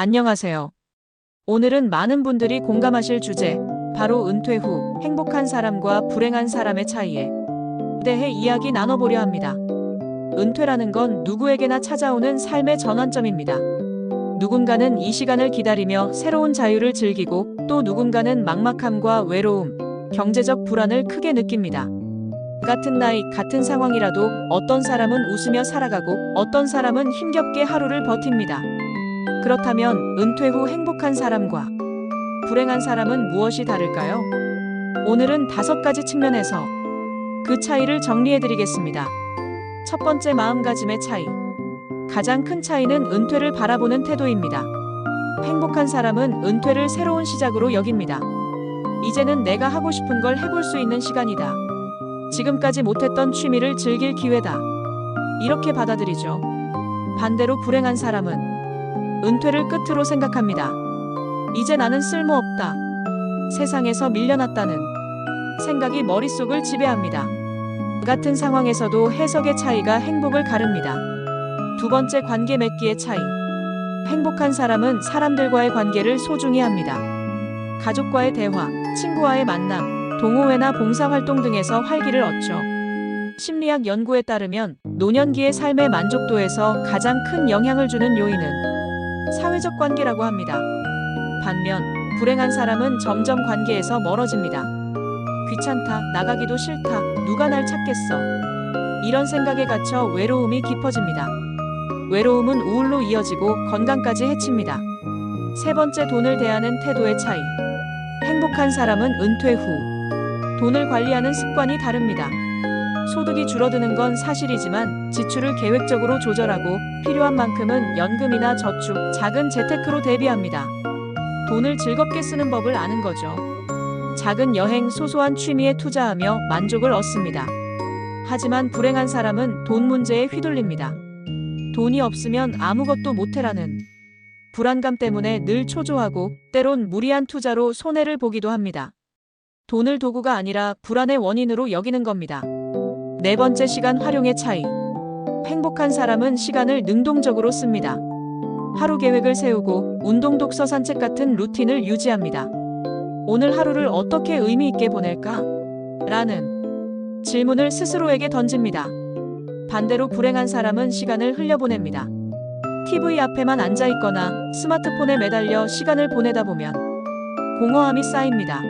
안녕하세요. 오늘은 많은 분들이 공감하실 주제, 바로 은퇴 후 행복한 사람과 불행한 사람의 차이에 대해 이야기 나눠보려 합니다. 은퇴라는 건 누구에게나 찾아오는 삶의 전환점입니다. 누군가는 이 시간을 기다리며 새로운 자유를 즐기고 또 누군가는 막막함과 외로움, 경제적 불안을 크게 느낍니다. 같은 나이, 같은 상황이라도 어떤 사람은 웃으며 살아가고 어떤 사람은 힘겹게 하루를 버팁니다. 그렇다면 은퇴 후 행복한 사람과 불행한 사람은 무엇이 다를까요? 오늘은 다섯 가지 측면에서 그 차이를 정리해 드리겠습니다. 첫 번째 마음가짐의 차이. 가장 큰 차이는 은퇴를 바라보는 태도입니다. 행복한 사람은 은퇴를 새로운 시작으로 여깁니다. 이제는 내가 하고 싶은 걸 해볼 수 있는 시간이다. 지금까지 못했던 취미를 즐길 기회다. 이렇게 받아들이죠. 반대로 불행한 사람은 은퇴를 끝으로 생각합니다. 이제 나는 쓸모없다. 세상에서 밀려났다는 생각이 머릿속을 지배합니다. 같은 상황에서도 해석의 차이가 행복을 가릅니다. 두 번째 관계 맺기의 차이. 행복한 사람은 사람들과의 관계를 소중히 합니다. 가족과의 대화, 친구와의 만남, 동호회나 봉사활동 등에서 활기를 얻죠. 심리학 연구에 따르면 노년기의 삶의 만족도에서 가장 큰 영향을 주는 요인은 사회적 관계라고 합니다. 반면 불행한 사람은 점점 관계에서 멀어집니다. 귀찮다, 나가기도 싫다, 누가 날 찾겠어. 이런 생각에 갇혀 외로움이 깊어집니다. 외로움은 우울로 이어지고 건강까지 해칩니다. 세 번째 돈을 대하는 태도의 차이. 행복한 사람은 은퇴 후 돈을 관리하는 습관이 다릅니다. 소득이 줄어드는 건 사실이지만 지출을 계획적으로 조절하고 필요한 만큼은 연금이나 저축, 작은 재테크로 대비합니다. 돈을 즐겁게 쓰는 법을 아는 거죠. 작은 여행, 소소한 취미에 투자하며 만족을 얻습니다. 하지만 불행한 사람은 돈 문제에 휘둘립니다. 돈이 없으면 아무것도 못해라는 불안감 때문에 늘 초조하고 때론 무리한 투자로 손해를 보기도 합니다. 돈을 도구가 아니라 불안의 원인으로 여기는 겁니다. 네 번째 시간 활용의 차이. 행복한 사람은 시간을 능동적으로 씁니다. 하루 계획을 세우고 운동 독서 산책 같은 루틴을 유지합니다. 오늘 하루를 어떻게 의미 있게 보낼까? 라는 질문을 스스로에게 던집니다. 반대로 불행한 사람은 시간을 흘려보냅니다. TV 앞에만 앉아 있거나 스마트폰에 매달려 시간을 보내다 보면 공허함이 쌓입니다.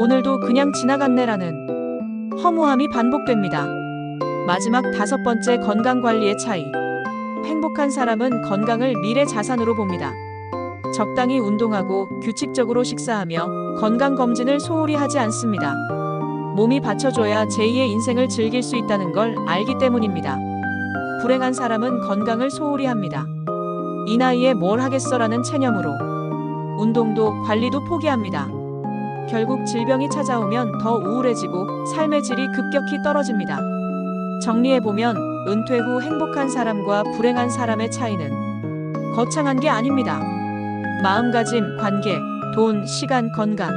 오늘도 그냥 지나갔네라는 허무함이 반복됩니다. 마지막 다섯 번째 건강 관리의 차이. 행복한 사람은 건강을 미래 자산으로 봅니다. 적당히 운동하고 규칙적으로 식사하며 건강 검진을 소홀히 하지 않습니다. 몸이 받쳐줘야 제2의 인생을 즐길 수 있다는 걸 알기 때문입니다. 불행한 사람은 건강을 소홀히 합니다. 이 나이에 뭘 하겠어라는 체념으로 운동도 관리도 포기합니다. 결국 질병이 찾아오면 더 우울해지고 삶의 질이 급격히 떨어집니다. 정리해보면 은퇴 후 행복한 사람과 불행한 사람의 차이는 거창한 게 아닙니다. 마음가짐, 관계, 돈, 시간, 건강.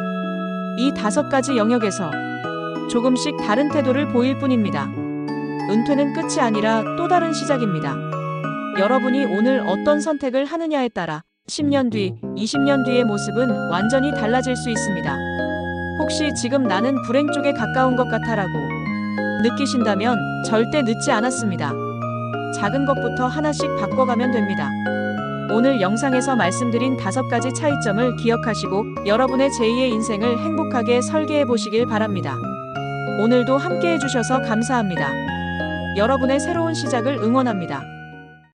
이 다섯 가지 영역에서 조금씩 다른 태도를 보일 뿐입니다. 은퇴는 끝이 아니라 또 다른 시작입니다. 여러분이 오늘 어떤 선택을 하느냐에 따라 10년 뒤, 20년 뒤의 모습은 완전히 달라질 수 있습니다. 혹시 지금 나는 불행 쪽에 가까운 것 같아라고 느끼신다면 절대 늦지 않았습니다. 작은 것부터 하나씩 바꿔가면 됩니다. 오늘 영상에서 말씀드린 다섯 가지 차이점을 기억하시고 여러분의 제2의 인생을 행복하게 설계해 보시길 바랍니다. 오늘도 함께 해주셔서 감사합니다. 여러분의 새로운 시작을 응원합니다.